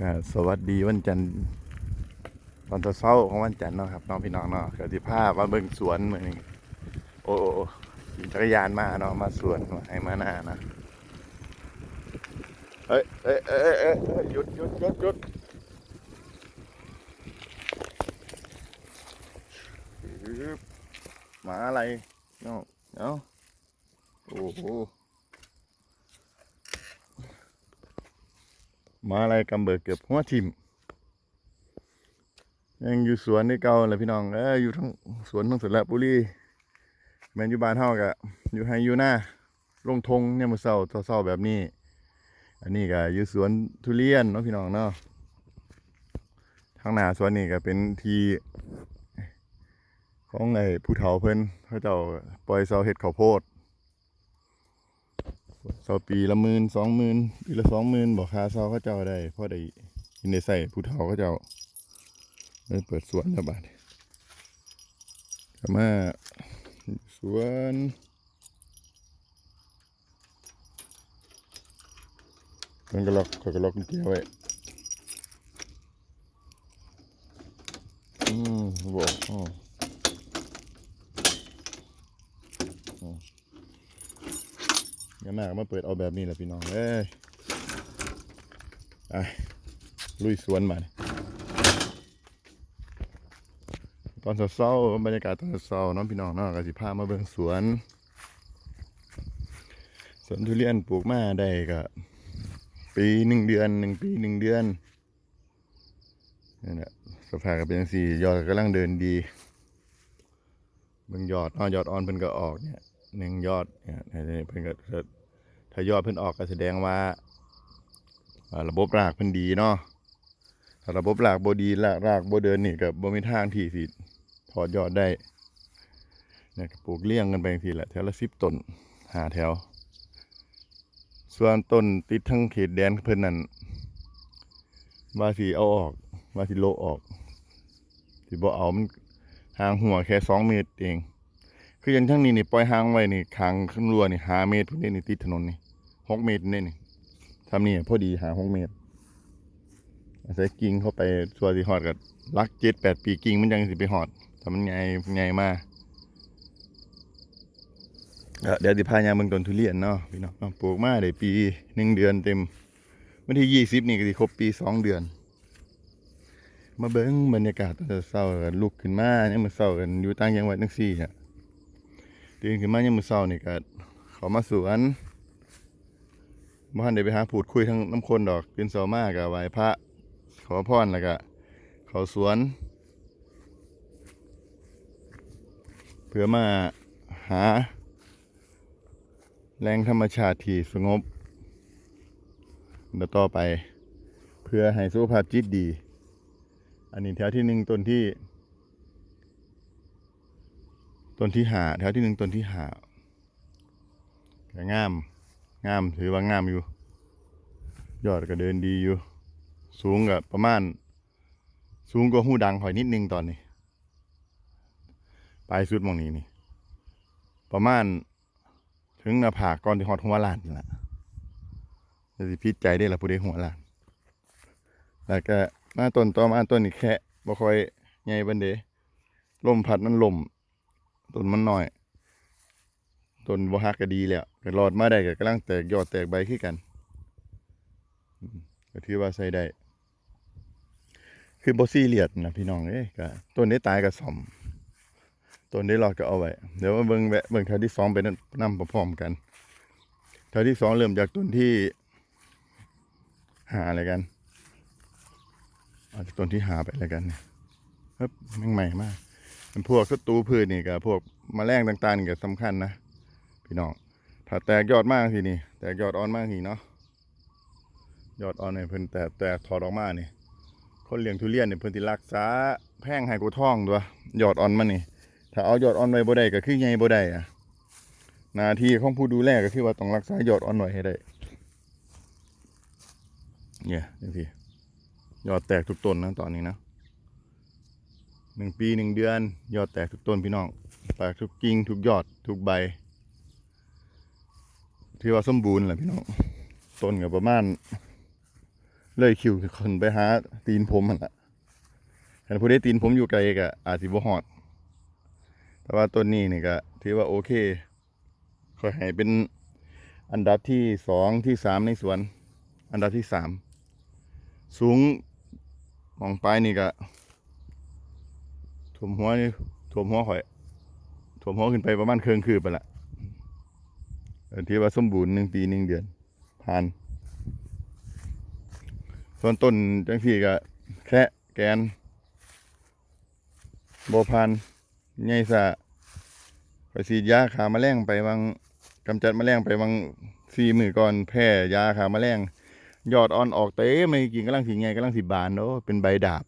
ก็สวัสดีวันจันทร์ตอนเช้าของวันจันทร์เนาะครับน้องพี่น้องเนาะเกิดที่ภาพว่าเบิ่งสวนเหมือนโอ้โอ้โอ้ขี่จักรยานมาเนาะมาสวนมาให้มาหน้านะเอ้ยเอ้ยเอ้ยเอ้ยหยุดหยุดหยุดหยุดหมาอะไรเนาะเนาะโอ้โห มาอะไรกำเบิดเกือบหัวทิมยังอยู่สวนนี่เก่าเลยพี่น้องเอ้ยอยู่ทั้งสวนทั้งสระบุรีแมนอยู่บ้านเฮากะอยู่ให้อยู่หน้าลงทงเนี่ยมือเศร้าเศร้าแบบนี้ อันนี้ก็อยู่สวนทุเรียนเนาะพี่น้องเนาะทางหน้าสวนนี่ก็เป็นทีของไอ้ผู้เฒ่าเพิ่นเขาเจ้าปล่อยเสาเห็ดข้าวโพด เสาปีละหมื่นสองหมื่นปีละสองหมื่นบอกคาเสาเขาเจ้าได้เพราะได้ยินได้ใส่ผู้เฒ่าเขาเจ้าได้เปิดสวนแล้วบาดนี้ก็มาสวนมันก็ล็อกเขาก็ล็อกกุญแจไว้อืมบอกอ๋อ งั้นหน้าก็มาเปิดเอาแบบนี้แหละพี่น้องเอ้ยไปลุยสวนมาตอนเช้าบรรยากาศตอนเช้าน้องพี่น้องเนาะก็สิพามาเบิ่งสวนสวนทุเรียนปลูกมาได้ก็ปีหนึ่งเดือนหนึ่งปีหนึ่งเดือนนี่แหละสภาพก็เป็นสี่ยอดกำลังเดินดีเบิ่งยอดเนาะยอดอ่อนเพิ่นก็ออกเนี่ยหนึ่งยอดเนี่ยเพิ่นก็ ถ้ายอดเพิ่นออกก็แสดงว่าระบบรากเพิ่นดีเนาะถ้าระบบรากบ่ดีรากรากบ่เดินนี่ก็บ่มีทางที่สิถอดยอดได้เนี่ยปลูกเลี้ยงกันไปจังซี่แหละแถวละ10ต้นหาแถว ส่วนต้นติดทั้งเขตแดนเพิ่นนั่นว่าสิเอาออกว่าสิโลออกสิบ่เอามันห่างหัวแค่สองเมตรเอง คือยังทั้งนี้นี่ปล่อยห่างไว้นี่คางขึ้นรัวนี่หาเมตรพุ่นนี่นี่ติดถนนนี่ หกเมตรนี่นี่ทำนี่พอดีหาหกเมตรอาศัยกิ่งเข้าไปส่วสิหอดกับลักเจ็ดแปดปีกิ่งมันยังสิไปหอดถ้ามันใหญ่ใหญ่มาเดี๋ยวสิพายาเบิ่งต้นทุเรียนเนาะพี่น้องเนาะปลูกมาได้ปีหนึ่งเดือนเต็มวันที่ยี่สิบนี่ก็สิครบปีสองเดือน มาเบิ้งบรรยากาศตอนเช้ากันลุกขึ้นมาเนี่ยมันเช้ากันอยู่ต่างจังหวัดจังซี่ฮะตื่นขึ้นมายามมื้อเช้านี่ก็เขามาสวน บ่ทันได้ไปหาพูดคุยทั้งน้ำคนดอกตื่นเช้ามาก็ไหว้พระ ขอพรแล้วก็เข้าสวน เพื่อมาหาแหล่งธรรมชาติที่สงบเดี๋ยวต่อไป เพื่อให้สุขภาพจิตดี อันนี้แถวที่หนึ่งต้นที่ต้นที่หาแถวที่หนึ่งต้นที่หาก็งาม งามถือว่างามอยู่ ยอดก็เดินดีอยู่ สูงกับประมาณ สูงกว่าหูดังหอยนิดนึงตอนนี้ ปลายสุดมองนี้นี่ ประมาณ ถึงหน้าผากก่อนที่หอดหัวลานนี่แหละจะสิพิดใจได้ละผู้ใดหัวลาน แล้วก็มาต้นต่อมาต้นอีกแค่บ่ค่อยใหญ่บันเดลมพัดมันลมต้นมันหน้อย ต้นบ่ฮักก็ดีแล้วก็รอดมาได้ก็กำลังแตกยอดแตกใบคือกันก็ถือว่าใช้ได้คือบ่ซีเรียสนะพี่น้องเอ้ยก็ต้นได้ตายก็ซ่อมต้นได้รอดก็เอาไว้เดี๋ยวมาเบิ่งแวะเบิ่งแถวที่สองไปนำนำพร้อมกันแถวที่สองเริ่มจากต้นที่หาอะไรกันเอาจากต้นที่หาไปอะไรกันเนี่ยเฮ้ยแม่งใหม่มากมันพวกศัตรูพืชนี่กับพวกแมลงต่างๆนี่ก็สำคัญนะ พี่น้องถ้าแตกยอดมากทีนี่แตกยอดอ่อนมากทีเนาะยอดอ่อนเนี่ยเพิ่นแตกแตกถอดออกมานี่คนเลี้ยงทุเรียนเนี่ยเพิ่นสิรักษาแพงให้กูท่องตัวยอดอ่อนมันนี่ ถ้าเอายอดอ่อนไว้บ่ได้ก็คือใหญ่บ่ได้อะหน้าที่ของผู้ดูแลก็คือว่าต้องรักษายอดอ่อนไว้ให้ได้เนี่ยจังซี่ยอดแตกทุกต้นนะตอนนี้นะหนึ่งปีหนึ่งเดือน ยอดแตกทุกต้นพี่น้องแตกทุกกิ่งทุกยอดทุกใบ ที่ว่าสมบูรณ์แหละพี่น้องต้นกับประมาณเลยคิวขึ้นไปหาตีนผมมันละถ้าผู้ได้ตีนผมอยู่ไกลก็อาจสิบ่ฮอด แต่ว่าต้นนี้นี่ก็ถือว่าโอเคค่อยให้เป็นอันดับที่สองที่สามในสวน อันดับที่สามสูงมองไปนี่ก็ถ่วมหัวนี่ถ่วมหัวข่อยถ่วมหัวขึ้นไปประมาณเครื่องคืบไปละ ถือว่าสมบูรณ์หนึ่งปีหนึ่งเดือนผ่าน ส่วนต้นจังสี่ก็แค่แกนบผ่านใหญ่ซะไปสีดยาขาแมลงไปวางกำจัดแมลงไปวางสี่มือก่อนแพร่ยาขาแมลงยอดอ่อนออกเต็มเลยกิ่งกำลังสีไงกำลังสีบานเนาะเป็นใบดาบ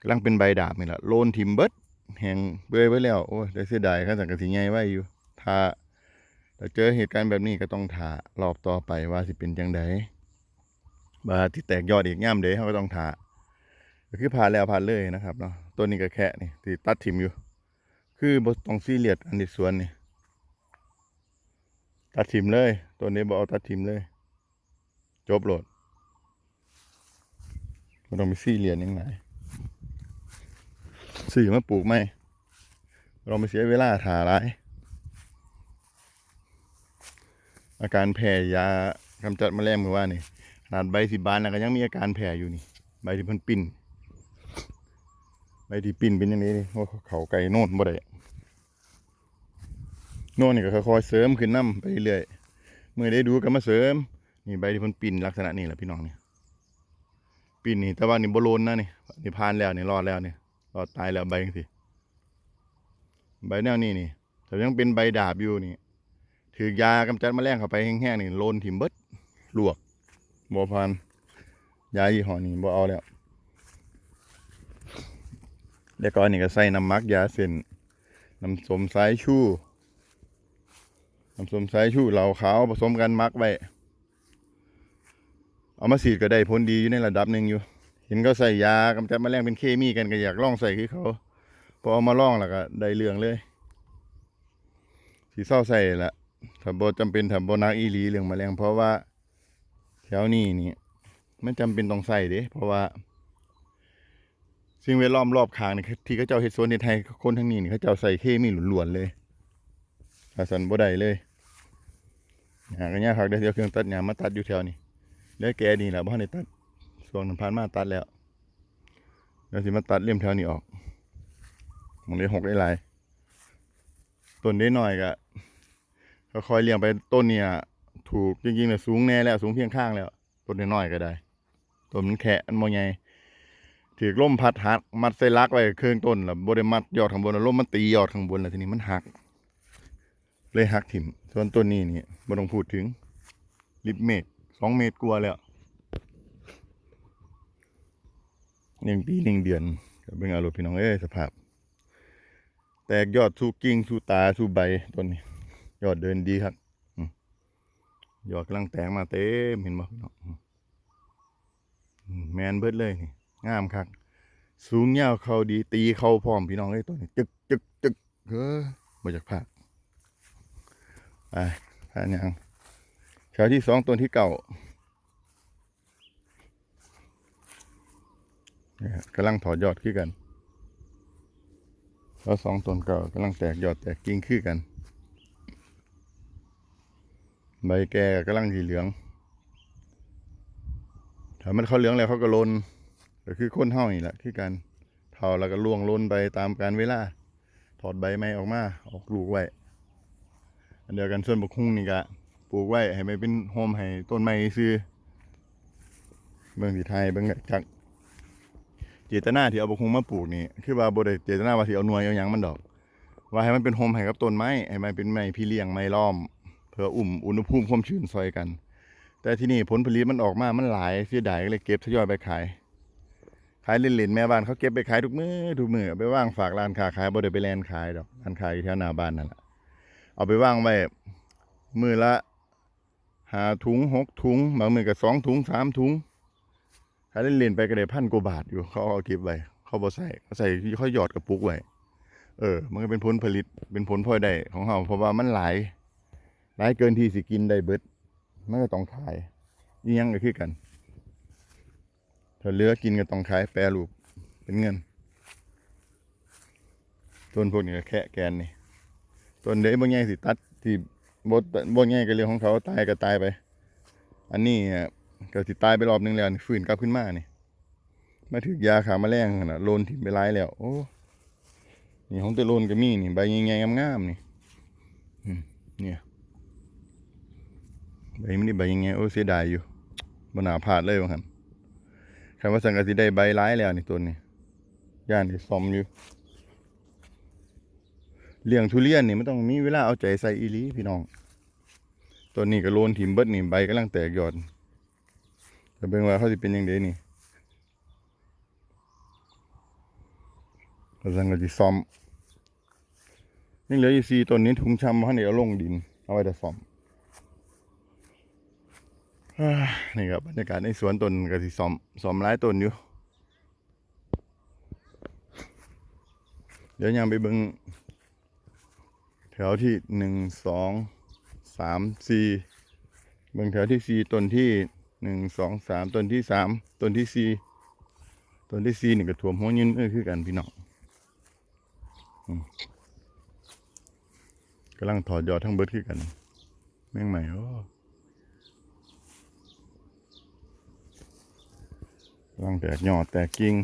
กำลังเป็นใบดาบนี่แหละโลนทิมเบิร์ดแหงเบื่อไว้แล้วโอ้ยได้เสียดายข้าสังกะสีไงไว้อยู่ถ้า ถ้าเจอเหตุการณ์แบบนี้ก็ต้องถ่ารอบต่อไปว่าสิเป็นจังไดบาที่แตกยอดอีกย่ามเด้เขาก็ต้องถ่าก็คือผ่านแล้วผ่านเลยนะครับเนาะตัวนี้ก็แค่นี่ที่ตัดทิ่มอยู่ คือบต้องซีเรียสอันที่สวนนี่ตัดทิ่มเลย ตัวนี้บอเอาตัดทิ่มเลย จบโหลดไม่ต้องไปซี่เรียนยังไงสี่มาปลูกไหมเราไปเสียเวลาถ่าร้าย อาการแพ้ยากำจัดแมลงมือว่านี่ขนาดใบสิบานแล้วก็ยังมีอาการแพ้อยู่นี่ ใบที่เพิ่นปิ่นใบที่ปิ่นเป็นอย่างนี้นี่โอ้เขาไก่โน่นบ่ได้โน่นนี่ก็ค่อยๆเสริมขึ้นน้ำไปเรื่อยเมื่อได้ดูก็มาเสริม นี่ใบที่เพิ่นปิ่นลักษณะนี้แหละพี่น้องเนี่ยปิ่นนี่แต่ว่านี่บโลนนะนี่นี่ผ่านแล้วนี่รอดแล้วนี่รอดตายแล้วใบจังซี่ใบแนวนี้นี่แต่ยังเป็นใบดาบอยู่นี่ ถือยากำจัดแมลงเข้าไปแห้งๆนี่โลนถิ่มเบิดลวกบ่ผ่านยายี่ห้อนี้บ่เอาแล้วแล้วก็อันนี่ก็ใส่น้ำมักยาเส้นน้ำสมสายชูน้ำสมสายชูเหล้าขาวผสมกันมักไว้เอามาสีดก็ได้ผลดีอยู่ในระดับหนึ่งอยู่ เห็นเขาใส่ยากำจัดแมลงเป็นเคมีกันก็อยากลองใส่คือเขาพอเอามาลองแล้วก็ได้เรื่องเลยสีเศร้าใส่ละ ถ้าบ่จำเป็นถ้าบ่นักอีหลีเรื่องแมลงเพราะว่าแถวนี้นี่มันจำเป็นต้องใส่เด้เพราะว่า สิ่งแวดล้อมรอบข้างนี่ที่เขาเจ้าเฮ็ดสวนเฮ็ดไทยคนทั้งนี้นี่เขาเจ้าใส่เคมีล้วนๆเลยถ้าสันบ่ได้เลยหากันยากคักเด้อเดี๋ยวเครื่องตัดหญ้ามาตัดอยู่แถวนี้เดี๋ยวแกนี่แหละบ่ทันได้ตัดช่วนผ่านมาตัดแล้วเดี๋ยวสิมาตัดเลี่ยมแถวนี้ออกมันเลยหกได้หลายต้นได้หน่อยก็ ค่อยเลี้ยงไปต้นเนี่ย ถูกจริงๆเนี่ยสูงแน่แล้ว สูงเพียงข้างแล้ว ต้นน้อยๆก็ได้ต้นมันแค่อันบ่ใหญ่ถือล่มพัดหัก มัดใส่ลักไว้เครื่องต้นแล้วบ่ได้มัดยอดข้างบนแล้วลมมันตียอดข้างบนแล้วทีนี้มันหัก เลยหักถิ่ม ส่วนต้นนี้นี่บ่ต้องพูดถึงลิบเมตรสองเมตรกลัวาแล้วหนึ่งปีหนึ่งเดือนเบิ่งอารมณ์พี่น้องเอ้ยสภาพ แตกยอดสู่กิ่งสู่ตาสู่ใบต้นนี้ ยอดเดินดีครับยอดกำลังแตกมาเต็มเห็นบ่พี่น้องอืมแมนเบิดเลยนี่งามครับสูงยาวเขาดี ตีเขาพร้อมพี่น้องเอ้ต้นนี้จึกจึกจึกเฮ้อมาจากภาคไปผ่านยังแถวที่สองต้นที่เก่ากำลังถอดยอดขึ้นกัน แล้วสองต้นเก่ากำลังแตกยอดแตกกิ่งขึ้นกัน ใบแก่กำลังสีเหลือง ถ้ามันเขาเหลืองแล้วเขาก็ลนก็คือค้นเห่านี่แหละคือกันเท่าแล้วก็ล่วงลนไปตามการเวลา ถอดใบไม้ออกมา ออกลูกไว้ อันเดียวกันส่วนบกฮุ่งนี่ก็ปลูกไว้ให้ไมันเป็นโฮมให้ต้นไม้ซื้อ เบิ่งสีไทยเบิ่งจากเจตนาที่เอาบกฮุงมาปลูกนี่คือว่าบ่ได้เจตนาว่าสิเอาหน่วยเอาหยังมันดอก ว่าให้มันเป็นโฮมให้กับต้นไม้ให้มันเป็นไม้พี่เลี้ยงไม้ล้อม พื่ออุ่มอุณหภูมิความชื้นซอยกัน แต่ที่นี่ผลผลิตมันออกมา มันหลายเสียดายก็เลยเก็บทยอยไปขาย ขายเล่นๆแม่บ้านเขาเก็บไปขายทุกมื้อทุกมือเอไปว่างฝากร้านค้าขายบ่ได้ไปแลนขายดอกร้านขายอยู่แถวหน้าบ้านนั่นแหละเอาไปว่างไว้มือละหาถุงหกถุงบางมือก็สองถุงสามถุงขายเล่นๆไปก็ได้พันกว่าบาทอยู่เขาเอาเก็บไว้เขาบ่ใส่เขาใส่เขาหยอดกระปุกไว้เออ มันก็เป็นผลผลิตเป็นผลพลอยได้ของเขาเพราะว่ามันหลาย หลายเกินที่สิกินได้เบิดมันก็ต้องขายอีหยังก็คือกัน ถ้าเหลือกินก็ต้องขายแปรรูปเป็นเงิน ต้นพวกนี้ก็แค่แกนนี่ต้นเด้บ่ใหญ่สิตัดที่บ่บ่ใหญ่ก็เรื่องของเขาตายก็ตายไป อันนี้ก็สิตายไปรอบนึงแล้วนี่ฟื้นกลับขึ้นมานี่มาถึกยาขาแมลงนั่นะโลนถิ่มไปหลายแล้ว โอ้นี่ของแตะโลนก็มีนี่ใบใหญ่ๆงามๆนี่เนี่ย ใบมันนี่ใบใหญ่ๆโอ้เสียดายอยู่บ่น่าพลาดเลยว่าหั่นคันว่าสังกะสิได้ใบหลายแล้วนี่ต้นนี้ย่านที่ซอมอยู่เลี้ยงทุเรียนนี่ไมันต้องมีเวลาเอาใจใส่อีลีพี่น้องต้นนี้ก็โลนถิ่มเบิดนี่ใบกำลังแตกยอดแต่เบิ่งว่าเขาสิเป็นยังไงนี่สังก็สิซ่อมยังเหลืออยู่สี่ต้นนี้ถุงชำเขาเนี่ยเอาลงดินเอาไว้แต่ซอม นี่ครับบรรยากาศในสวนต้นก็สิซ่อมซอมหลายต้นอยู่ เดี๋ยวยังไปเบิ่งแถวที่หนึ่งสองสามสี่เบิ่งแถวที่สี่ต้นที่หนึ่งสองสามต้นที่สามต้นที่สี่ต้นที่สี่นี่ก็ถ่วมหัวยืนเออคือกันพี่น้องกำลังถอดยอดทั้งเบิดคือกัน แม่งใหม่โอ้ กำลังแตกยอดแตกกิ่ง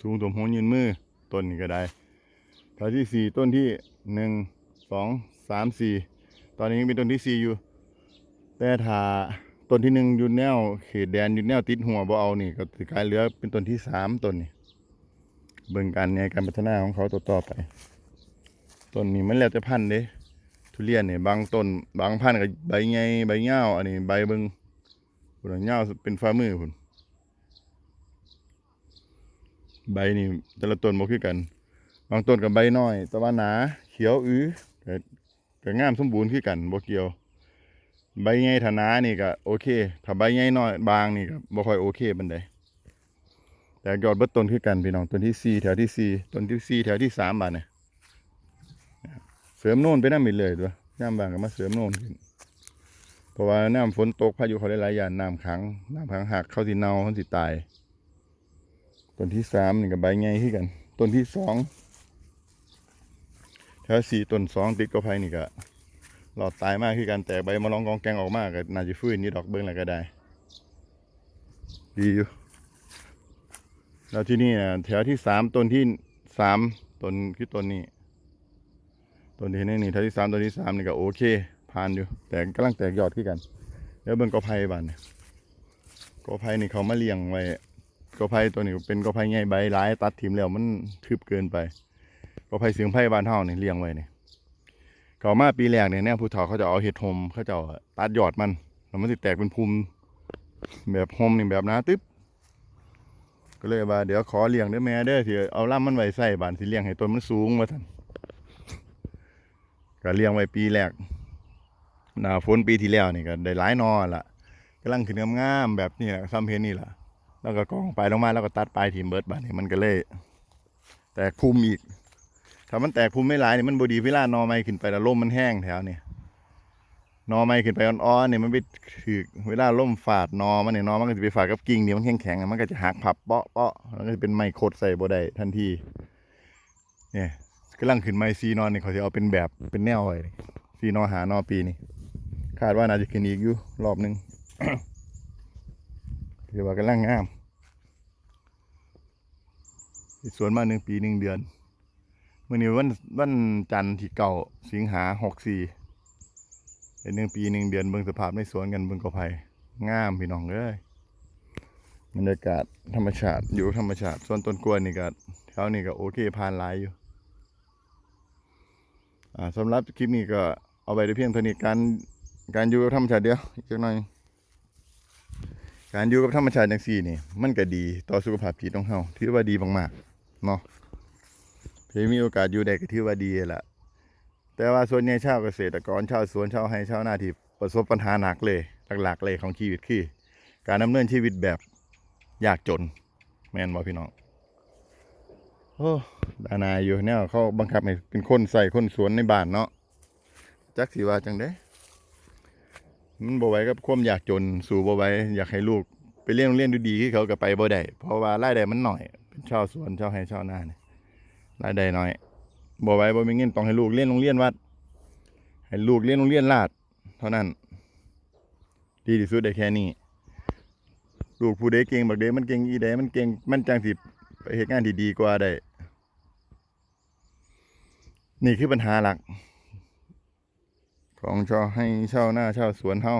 สูงถ่วมหัวยืนมือต้นนี้ก็ได้แถวที่สี่ต้นที่หนึ่งสองสามสี่ตอนนี้ยังเป็นต้นที่สี่อยู่ แต่ถ้าต้นที่หนึ่งอยู่แนวเขตแดนอยู่แนวติดหัวบ่เอานี่ก็สิกลายเหลือเป็นต้นที่สามต้นนี่เบิ่งการในการพัฒนาของเขาต่อต่อไปต้นนี้มันแล้วแต่พันธุ์เด้ทุเรียนเนี่ยบางต้นบางพันธุ์ก็ใบใหญ่ใบยาวอันนี้ใบเบิ่งพุ่นนะยาวเป็นฝ่ามือพุ่น ใบนี่แต่ละต้นบ่คือกัน บางต้นกับใบน้อย แต่ว่าหนา เขียวอื้อก็ก็งามสมบูรณ์คือกันบ่เกี่ยว ใบใหญ่ถ้าหนานี่ก็โอเค ถ้าใบใหญ่น้อยบางนี่ก็บ่ค่อยโอเคปานใดแต่ยอดเบิดต้นคือกันพี่น้องต้นที่สี่แถวที่สี่ต้นที่สี่แถวที่สามบาทเนี่ยเสริมโน่นไปน้ำอีกเลยตัวย่ามบางก็มาเสริมโน่นขึ้นเพราะว่าน้ำฝนตกพายุเขาหลายๆอย่างน้ำขังน้ำขังหักเขาสิเน่าเขาสิตาย ต้นที่สามนี่ก็ใบใหญ่คือกัน ต้นที่สองแถวสี่ต้นสองติดกระไพนี่ก็หลอดตายมากคือการแตกใบมาลองกองแกงออกมากก็น่าจะฟื้นนี่ดอกเบิ้งอะไรก็ได้ ดีอยู่แล้วที่นี่นะแถวที่สามต้นที่สามต้นคือต้นนี้ต้นที่นี่นี่แถวที่สามต้นที่สามนี่ก็โอเคผ่านอยู่ แต่กำลังแตกยอดขึ้นกัน แล้วเบิ้งกระไพบ้านกระไพนี่เขามาเลี้ยงไว้ กอไผ่ตัวนี้เป็นกอไผ่ใหญ่ใบหลายตัดถิ่มแล้วมันทึบเกินไปกอไผ่เสียงไผ่บ้านเฮาเนี่ยเลี้ยงไว้เนี่ยเขามาปีแรกเนี่ยแนวผู้เฒ่าเขาจะเอาเห็ดหมเขาจะเอาตัดยอดมันแล้วมันสิแตกเป็นภูมิแบบหมนี่แบบนาตึ๊บก็เลยว่าเดี๋ยวขอเลี้ยงเด้อแม่เด้อที่เอาล่ำมันไว้ใส่บานสิเลี้ยงให้ต้นมันสูงมาท่านก็เลี้ยงไว้ปีแรกหน้าฝนปีที่แล้วนี่ก็ได้หลายนอละกำลังขึ้นงามๆแบบนี้แหละซ้ำเห็นนี่แหละ แล้วก็กองไปลงมาแล้วก็ตัดปลายทีมเบิร์ดบาดนี่มันก็เลย แตกภูมิอีก ถ้ามันแตกภูมิไม่หลายนี่มันบดีเวลานอไม้ขึ้นไปแล้วลมมันแห้งแถวนี่นอไม้ขึ้นไปอ่อนๆนี่มันไปถือเวลาล่มฝาดนอมันเนี่ยนอมันก็จะไปฝาดกับกิ่งนี่มันแข็งแข็งๆมันก็จะหักพับเปาะเปาะแล้วก็จะเป็นไม้โคตรใส่บ่ได้ทันทีเนี่ยกำลังขึ้นไม้ซีนอนนี่เขาจะเอาเป็นแบบเป็นแนวไว้ซีนอหานอปีนี่คาดว่าน่าจะขึ้นอีกอยู่รอบหนึง ถือว่ากำลังงามสวนมาหนึ่งปีหนึ่งเดือนเมื่อนี้วันวันจันทร์ที่เก่าสิงหาหกสี่เป็นหนึ่งปีหนึ่งเดือนเบิ่งสภาพในสวนกันเบิ่งกอไผ่งามพี่น้องเอ้ยบรรยากาศธรรมชาติอยู่ธรรมชาติส่วนต้นกล้วยนี่ก็แถวนี้ก็โอเคผ่านหลายอยู่อ่าสำหรับคลิปนี้ก็เอาไปได้เพียงเท่านี้การการอยู่กับธรรมชาติเดียวอีกจักหน่อย การอยู่กับธรรมชาติอย่างสี่นี่ มันก็ดีต่อสุขภาพจิตของเฮาถือว่าดีมากๆเนาะเพี่มีโอกาสอยู่ได้ก็ถือว่าดีแหละแต่ว่าส่วนใหญ่ชาวเกษตรกรชาวสวนชาวไร่ชาวนาที่ประสบปัญหาหนักเลยหลักๆเลยของชีวิตคือ การดำเนินชีวิตแบบยากจน แม่นบ่พี่น้องโอ้ดานาอยู่แนวเขาบังคับให้เป็นคนใส่คนสวนในบ้านเนาะจักสิว่าจังได๋ มันบ่ไหวกับความอยากจนสู่บ่ไหวอยากให้ลูกไปเรียนโรงเรียนดูดีที่เขาก็ไปบ่ได้เพราะว่ารายได้มันหน่อยเป็นชาวสวนชาวไร่ชาวนาเนี่ยรายได้น้อยบ่ไหว้บ่มีเงินต้องให้ลูกเรียนโรงเรียนวัด ให้ลูกเรียนโรงเรียนลาด เท่านั้น ดีที่สุดได้แค่นี้ลูกผู้ใดเก่งบักเดมันเก่งอีใดมันเก่งมันจังสิไปเฮ็ดงานที่ดีกว่าได้ นี่คือปัญหาหลัก ของชาวให้เช่าวนาเช่าสวนเฮา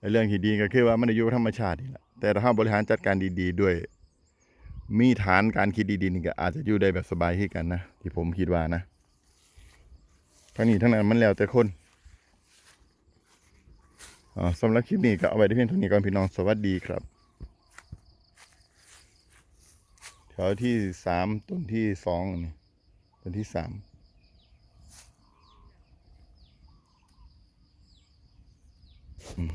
ในเรื่องที่ดีก็คือว่ามันได้อยู่ธรรมชาตินี่แหละแต่ถ้าบริหารจัดการดี ๆ ด้วย มีฐานการคิดดีๆนี่ก็อาจจะอยู่ได้แบบสบายขึ้นกันนะที่ผมคิดว่านะทั้งนี้ทั้งนั้นมันแล้วแต่คนสำหรับคลิปนี้ก็เอาไว้ที่เพียงเท่านี้ก่อนพี่น้องสวัสดีครับแถวที่สามต้นที่สองนี่ต้นที่สาม อืม